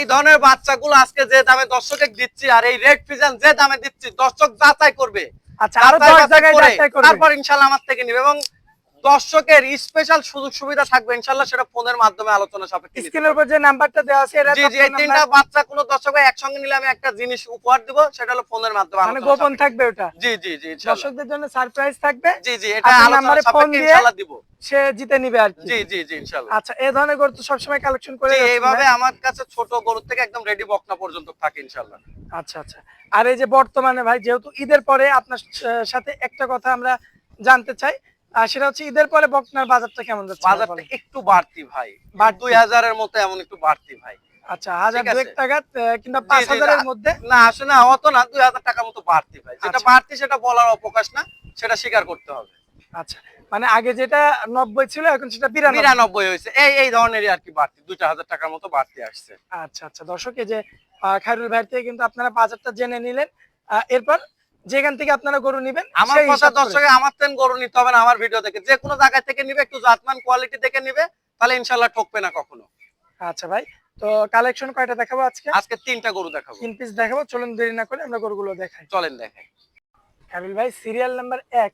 এই ধরনের বাচ্চাগুলো আজকে যে দামে দর্শকে দিচ্ছি আর এই রেড ফিজান যে দামে দিচ্ছি দর্শক যাচাই করবে। আচ্ছা আরও জায়গায় যাচাই করবে। তারপর ইনশাল্লাহ আমার থেকে নিবে। এবং দর্শকের স্পেশাল সুযোগ সুবিধা থাকবে ইনশাল্লাহ সেটা ফোনের মাধ্যমে আলোচনা সাপেক্ষে স্ক্রিনের উপর যে নাম্বারটা দেওয়া আছে এটা জি জি এই তিনটা বাচ্চা কোনো দর্শক একসঙ্গে নিলে আমি একটা জিনিস উপহার দিব সেটা হলো ফোনের মাধ্যমে মানে গোপন থাকবে ওটা? জি জি জি দর্শকদের জন্য সারপ্রাইজ থাকবে। জি জি এটা নাম্বারে ফোন দিয়ে- ইনশাআল্লাহ দিব। সে জিতে নিবে আর জি জি জি ইনশাআল্লাহ আচ্ছা এই ধরনের গরু তো সবসময় কালেকশন করে এইভাবে আমার কাছে ছোট গরু থেকে একদম রেডি বকনা পর্যন্ত থাকে ইনশাআল্লাহ আচ্ছা আচ্ছা। আর এই যে বর্তমানে ভাই যেহেতু ঈদের পরে আপনার সাথে একটা কথা আমরা জানতে চাই আর সেটা হচ্ছে ঈদের পরে বকনার বাজারটা কেমন যাচ্ছে বাজারটা একটু বাড়তি ভাই। দুই হাজারের মতো এমন একটু বাড়তি ভাই। আচ্ছা হাজার দুয়েক টাকা কিংবা পাঁচ জি, জি, হাজারের মধ্যে? না আসলে অত না দুই হাজার টাকার মতো বাড়তি ভাই। যেটা। বাড়তি সেটা বলার অবকাশ না সেটা স্বীকার করতে হবে। আচ্ছা মানে আগে যেটা নব্বই ছিল এখন সেটা বিরানব্বই। হয়েছে। এই এই ধরনেরই আর কি বাড়তি দুইটা হাজার টাকার মতো বাড়তি আসছে। আচ্ছা আচ্ছা দর্শক এই যে আহ, খায়রুল ভাইয়ের থেকে কিন্তু আপনারা বাজারটা জেনে নিলেন। এরপর যেখান থেকে আপনারা গরু নেবেন আমার কথা দর্শক আমার তেন গরু নিতে হবে না আমার ভিডিও থেকে যে কোনো জায়গা থেকে নিবে একটু জাতমান কোয়ালিটি থেকে নিবে তাহলে ইনশাল্লাহ ঠকবে না কখনো। আচ্ছা ভাই তো কালেকশন কয়টা দেখাবো আজকে? আজকে তিনটা গরু দেখাবো। তিন পিস দেখাবো চলুন দেরি না করে আমরা গরুগুলো দেখাই। চলেন দেখাই। কাবিল ভাই সিরিয়াল নাম্বার এক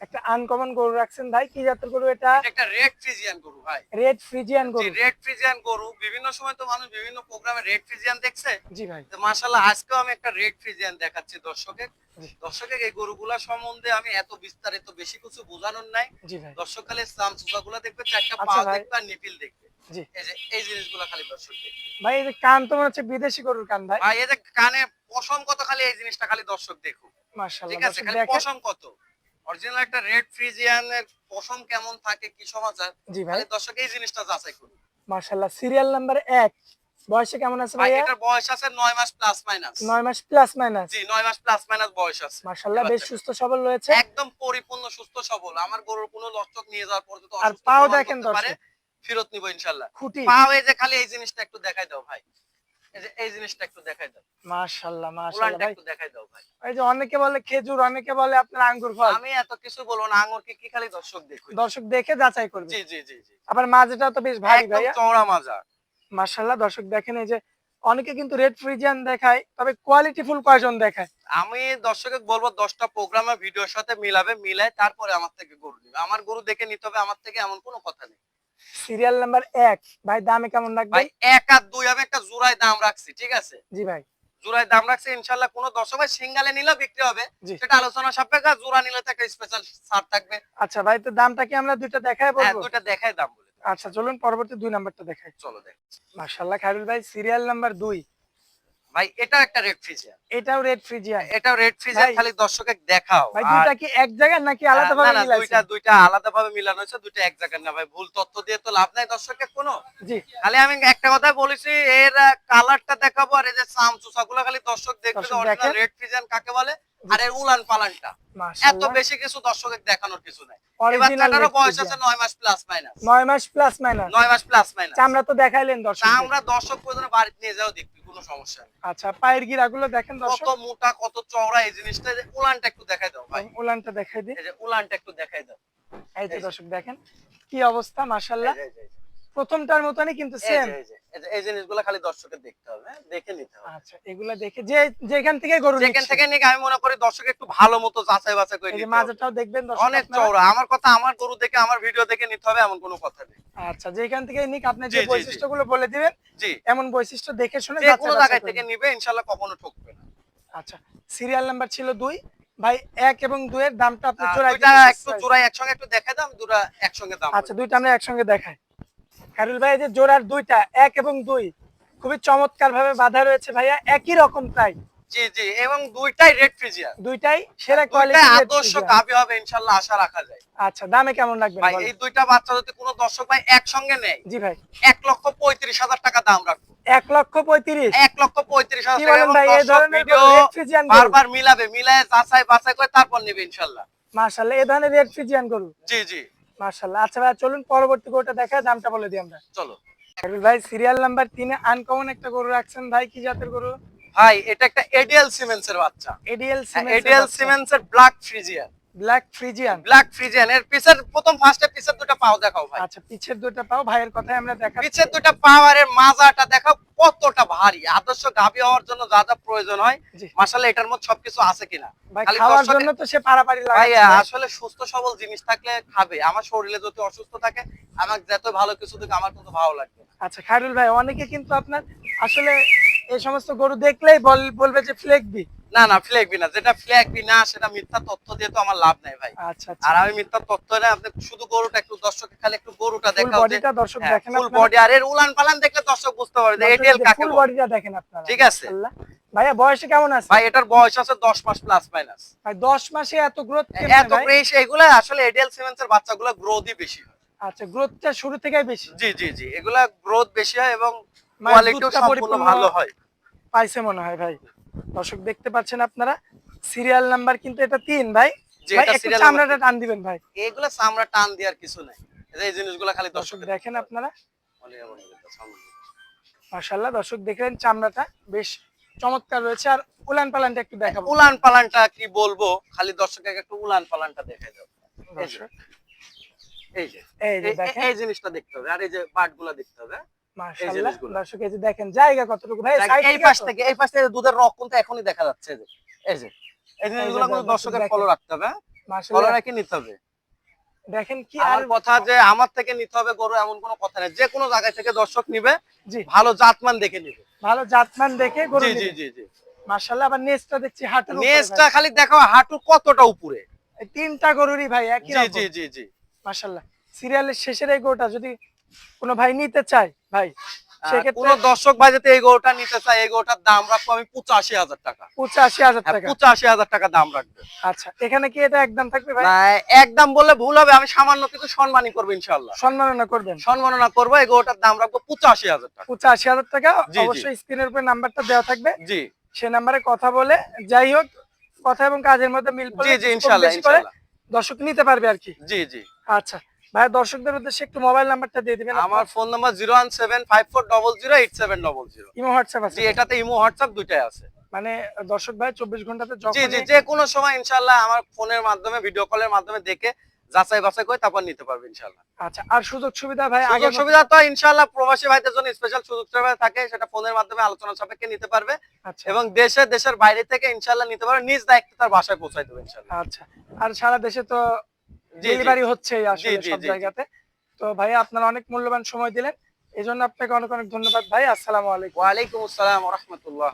একটা আনকমন গরু রাখছেন ভাই কি জাতের গরু এটা? একটা রেড ফ্রিজিয়ান গরু ভাই। রেড ফ্রিজিয়ান গরু। রেড ফ্রিজিয়ান গরু। বিভিন্ন সময় তো মানুষ বিভিন্ন প্রোগ্রামে রেড ফ্রিজিয়ান দেখছে। জি ভাই। তো মাশাআল্লাহ আজকেও আমি একটা রেড ফ্রিজিয়ান দেখাচ্ছি দর্শকের। জি। দর্শকের এই গরুগুলা সম্বন্ধে আমি এত বিস্তারিত বেশি কিছু বোঝানোর নাই। জি ভাই। দর্শক খালি সাম সুপাগুলা দেখবে চারটা পা দেখবে আর নিপিল দেখবে। জি। এই যে এই জিনিসগুলো খালি দর্শক দেখবে। ভাই এই যে কান তো মনে হচ্ছে বিদেশি গরুর কান ভাই। ভাই এই যে কানে পশম কত খালি এই জিনিসটা খালি দর্শক দেখুক। মাশাআল্লাহ ঠিক আছে খালি পশম কত? অরিজিনাল একটা রেড ফ্রিজিয়ানের পশম কেমন থাকে কি সমাচার? জি ভাই। দর্শক এই জিনিসটা যাচাই করুন। মাশাআল্লাহ সিরিয়াল নাম্বার বয়সে কেমন আছে ভাই এটার বয়স আছে নয় মাস প্লাস মাইনাস নয় মাস প্লাস মাইনাস জি নয় মাস প্লাস মাইনাস বয়স আছে। মাশাআল্লাহ বেশ সুস্থ সবল রয়েছে। একদম পরিপূর্ণ সুস্থ সবল। আমার গরুর কোনো লক্ষক নিয়ে যাওয়ার পর তো আর পাও দেখেন দর্শক। ফেরত নিব ইনশাআল্লাহ। খুঁটি। পাও এই যে খালি এই জিনিসটা একটু দেখাই দাও ভাই। এই জিনিসটা একটু দেখাই দাও। মাশাআল্লাহ মাশাআল্লাহ ভাই। একটু দেখাই দাও ভাই। এই যে অনেকে বলে খেজুর অনেকে বলে আপনার আঙ্গুর ফল। আমি এত কিছু বলব না আঙুর কি কি খালি দর্শক দেখুন দর্শক দেখে যাচাই করবে। জি জি জি জি। আবার মাঝেটাও তো বেশ ভারী একদম চওড়া মাজা। মাশাআল্লাহ দর্শক দেখেন এই যে অনেকে কিন্তু রেড ফ্রিজিয়ান দেখায় তবে কোয়ালিটি ফুল কয়জন দেখায়? আমি দর্শকে বলব দশটা প্রোগ্রামে ভিডিওর সাথে মিলাবে মিলাই তারপরে আমার থেকে গরু নিবে। আমার গরু দেখে নিতে হবে আমার থেকে এমন কোনো কথা নেই। সিরিয়াল নাম্বার এক। ভাই দামে কেমন রাখবে ভাই এক আর দুই আমি একটা জোড়ায় দাম রাখছি ঠিক আছে? জি ভাই। জোড়ায় দাম রাখছি ইনশাল্লাহ কোনো দর্শক ভাই সিঙ্গালে নিলে বিক্রি হবে। সেটা আলোচনা সাপেক্ষে জোড়া নিলে তো একটা স্পেশাল ছাড় থাকবে। আচ্ছা ভাই তো দামটা কি আমরা দুইটা দেখায় হ্যাঁ বলব দুইটা দেখাই দাম বলে। আচ্ছা চলুন পরবর্তী দুই নাম্বারটা দেখাই। চলো দেখ। মাশাআল্লাহ খাইরুল ভাই সিরিয়াল নাম্বার দুই। ভাই এটাও একটা রেড ফ্রিজিয়ান এটাও রেড ফ্রিজিয়ান এটাও রেড ফ্রিজিয়ান ভাই- খালি দর্শকের দেখাও। ভাই দুইটা কি এক জায়গায় নাকি আলাদা ভাবে না, দুইটা দুইটা আলাদা ভাবে মিলানো হয়েছে দুইটা এক না ভাই ভুল তথ্য দিয়ে তো লাভ নাই দর্শকের কোনো। জি। খালি আমি একটা কথা বলেছি এর কালারটা দেখাবো আর এই যে খালি দর্শক দেখবে অরিজিনাল রেড ফ্রিজিয়ান কাকে বলে আর এর উলান পালানটা। এত বেশি কিছু দর্শকের দেখানোর কিছু নাই। এই বাচ্চাটারও বয়স আছে নয় মাস প্লাস মাইনাস নয় মাস প্লাস মাইনাস নয় মাস প্লাস মাইনাস চামড়া তো দেখাইলেন দর্শক আমরা দর্শক পর্যন্ত বাড়িতে নিয়ে যাও দেখবি কোনো সমস্যা নেই। আচ্ছা পায়ের গিরাগুলো দেখেন কত মোটা কত চওড়া এই জিনিসটা যে উলানটা একটু দেখাই দাও ভাই। উলানটা দেখাই দিই। এই যে উলানটা একটু দেখাই দাও। এই যে। দর্শক দেখেন কি অবস্থা মাশাআল্লাহ। প্রথমটার মতনই কিন্তু সেম এই জিনিসগুলো খালি দর্শকের দেখতে হবে হ্যাঁ? দেখে নিতে হবে। আচ্ছা এগুলা দেখে যে যেখান থেকে গরু যেখান থেকে নিয়ে আমি মনে করি দর্শক একটু ভালো মতো যাচাই বাছাই করে নিতে হবে। মাজাটাও দেখবেন দর্শক অনেক চওড়া। আমার কথা আমার গরু দেখে আমার ভিডিও দেখে নিতে হবে এমন কোনো কথা নেই। আচ্ছা যেখান থেকে নিক আপনি যে। বৈশিষ্ট্যগুলো বলে দিবেন জি। এমন বৈশিষ্ট্য দেখে শুনে যে যাচাই কোনো করবেন। থেকে নিবে ইনশাল্লাহ কখনো ঠকবে না। আচ্ছা সিরিয়াল নাম্বার ছিল দুই। ভাই এক এবং দুই এর দামটা আপনি দুইটা একটু। জোড়ায় একসঙ্গে একটু দেখাই দাম দুটা একসঙ্গে দাম। আচ্ছা দুইটা আমরা একসঙ্গে দেখাই। কারুল ভাই যে জোড়ার দুইটা এক এবং দুই খুবই চমৎকার ভাবে বাঁধা রয়েছে ভাইয়া একই রকম তাই? জি জি এবং দুইটাই রেড ফ্রিজিয়ান দুইটাই সেরা কোয়ালিটি আদর্শ গাবি হবে ইনশাল্লাহ আশা রাখা যায়। আচ্ছা দামে কেমন রাখবেন ভাই এই দুইটা বাচ্চা যদি কোনো দর্শক ভাই একসঙ্গে নেয় জি ভাই। এক লক্ষ পঁয়ত্রিশ হাজার টাকা দাম রাখব। এক লক্ষ পঁয়ত্রিশ? এক লক্ষ পঁয়ত্রিশ হাজার বারবার মিলাবে মিলায় যাচাই বাছাই করে তারপর নেবে ইনশাল্লাহ। মাশাআল্লাহ এই ধরনের রেড ফ্রিজিয়ান গরু। জি জি। মাশাআল্লাহ। আচ্ছা ভাই চলুন পরবর্তী গরুটা দেখা দামটা বলে দিই আমরা। চলো। ভাই সিরিয়াল নাম্বার তিনে আনকমন একটা গরু রাখছেন। ভাই কি জাতের গরু? ভাই এটা একটা এডিএল সিমেন্স এর বাচ্চা এডিএল এডিএল সিমেন্স এর black Friesian black Friesian black Friesian এর পিছের প্রথম ফার্স্টে পিছের দুটো পাও দেখাও ভাই। আচ্ছা পিছের দুটো পাও ভাইয়ের কথাই আমরা দেখা পিছের দুটো পাও আর এর মাজাটা দেখাও কতটা ভারী? আদর্শ গাভী হওয়ার জন্য যা যা প্রয়োজন হয় মাসালে এটার মধ্যে সবকিছু আছে কিনা? খাওয়ার জন্য তো সে পারাপারি ভাই আসলে সুস্থ সবল জিনিস থাকলে খাবে। আমার শরীরে যদি অসুস্থ থাকে আমার যত ভালো কিছু দেখে আমার কিন্তু ভালো লাগবে আচ্ছা খায়রুল ভাই অনেকে কিন্তু আপনার আসলে এই সমস্ত গরু দেখলেই বল- বলবে যে ফ্লেকবি না না ফ্লেগবি না যেটা ফ্লেগবি না সেটা মিথ্যা তথ্য দিয়ে তো আমার লাভ নাই ভাই। আচ্ছা আচ্ছা। আর আমি মিথ্যা তথ্য না আপনি শুধু গরুটা একটু দর্শকের খালি একটু গরুটা দেখাও বডিটা দর্শক দেখেন ফুল বডি আর এর উলান পালান দেখলে দর্শক বুঝতে পারবে যে এটিএল কাকে ফুল বডিটা দেখেন আপনারা। ঠিক আছে। ভাইয়া বয়সে কেমন আছে? ভাই এটার বয়স আছে 10 মাস প্লাস মাইনাস ভাই 10 মাসে এত গ্রোথ এত প্রেস এগুলা আসলে এডিএল সিমেন্সের বাচ্চাগুলো গ্রোথই বেশি হয়। আচ্ছা গ্রোথটা শুরু থেকেই বেশি? জি জি জি। এগুলা গ্রোথ বেশি হয় এবং কোয়ালিটিও সম্পূর্ণ ভালো হয়। পাইছে মনে হয় ভাই। দর্শক দেখতে পাচ্ছেন আপনারা সিরিয়াল নাম্বার কিন্তু এটা তিন ভাই। চামড়াটা টান দিবেন ভাই। এগুলা চামড়া টান দেওয়ার কিছু নাই। এই জিনিসগুলো খালি দর্শক দেখেন আপনারা। দর্শক দেখলেন চামড়াটা বেশ চমৎকার রয়েছে। আর উলান পালানটা একটু দেখাবো। উলান পালানটা কি বলব? খালি দর্শকের একটু উলান পালানটা দেখে দাও। এই যে, এই জিনিসটা দেখতে হবে। আর এই যে পার্টগুলো দেখতে হবে। মাশাআল্লাহ। দর্শক এই যে দেখেন জায়গা কতটুকু। ভাই এই পাশ থেকে এই পাশ থেকে দুধের রক কিন্তু এখনই দেখা যাচ্ছে এই যে এই জিনিসগুলো কিন্তু দর্শক দর্শকের ফলো রাখতে হবে ফলো রেখে নিতে হবে। দেখেন কি আর কথা যে আমার থেকে নিতে হবে গরু এমন কোনো কথা নেই। যে কোনো জায়গায় থেকে দর্শক নিবে ভালো জাতমান দেখে নিবে। ভালো জাতমান দেখে গরু জি জি জি জি। মাশাআল্লাহ আবার নেসটা দেখছি হাটের উপরে নেসটা ভাই। খালি দেখো হাঁটু কতটা উপরে। তিনটা গরুরই ভাই একই জি রকম। জি জি জি। মাশাআল্লাহ। সিরিয়ালের শেষের এই গরুটা যদি কোনো ভাই নিতে চায় ভাই আর দর্শক ভাই যদি এই গরুটা নিতে চায় এই গরুটার দাম রাখব আমি পঁচাশি হাজার টাকা। পঁচাশি হাজার হ্যাঁ, টাকা। পঁচাশি হাজার টাকা দাম রাখবে। আচ্ছা এখানে কি এটা একদম থাকবে ভাই? একদম বললে ভুল হবে আমি সামান্য কিছু সম্মানই করব ইনশাল্লাহ সম্মাননা করবেন। সম্মাননা করব এই গরুটার দাম রাখব পঁচাশি হাজার টাকা। পঁচাশি হাজার টাকা। অবশ্যই স্ক্রিনের উপরে নাম্বারটা দেওয়া থাকবে। জি। সে নাম্বারে কথা বলে যাই হোক কথা এবং কাজের মধ্যে মিল জি জি ইনশাল্লাহ দর্শক নিতে পারবে আর কি। জি জি। আচ্ছা ভাই দর্শকদের উদ্দেশ্যে একটু মোবাইল নাম্বারটা দিয়ে দিবেন আমার phone number zero one seven five four double zero eight seven double zero imo WhatsApp আছে এটাতে ইমো হোয়াটসঅ্যাপ দুইটাই আছে। মানে দর্শক ভাই চব্বিশ ঘন্টাতে জি জি যে কোনো সময় ইনশাল্লাহ আমার ফোনের মাধ্যমে ভিডিও কলের মাধ্যমে দেখে যাচাই বাছাই করে তারপর নিতে পারবে ইনশাল্লাহ আচ্ছা আর সুযোগ সুবিধা ভাই আগে সুবিধা তো ইনশাল্লাহ প্রবাসী ভাইদের জন্য স্পেশাল সুযোগ সুবিধা থাকে সেটা ফোনের মাধ্যমে আলোচনা সাপেক্ষে নিতে পারবে আচ্ছা। এবং দেশে দেশের বাইরে থেকে ইনশাল্লাহ নিতে পারবে নিজ দায়িত্বে তার বাসায় পৌঁছাই দেবে ইনশাল্লাহ আচ্ছা আর সারা দেশে তো। ডেলিভারি হচ্ছে আসলে সব। জায়গাতে। তো ভাই আপনারা অনেক মূল্যবান সময় দিলেন। এই জন্য আপনাকে অনেক অনেক ধন্যবাদ ভাই। আসসালামু আলাইকুম। ওয়ালাইকুম আসসালাম রহমতুল্লাহ।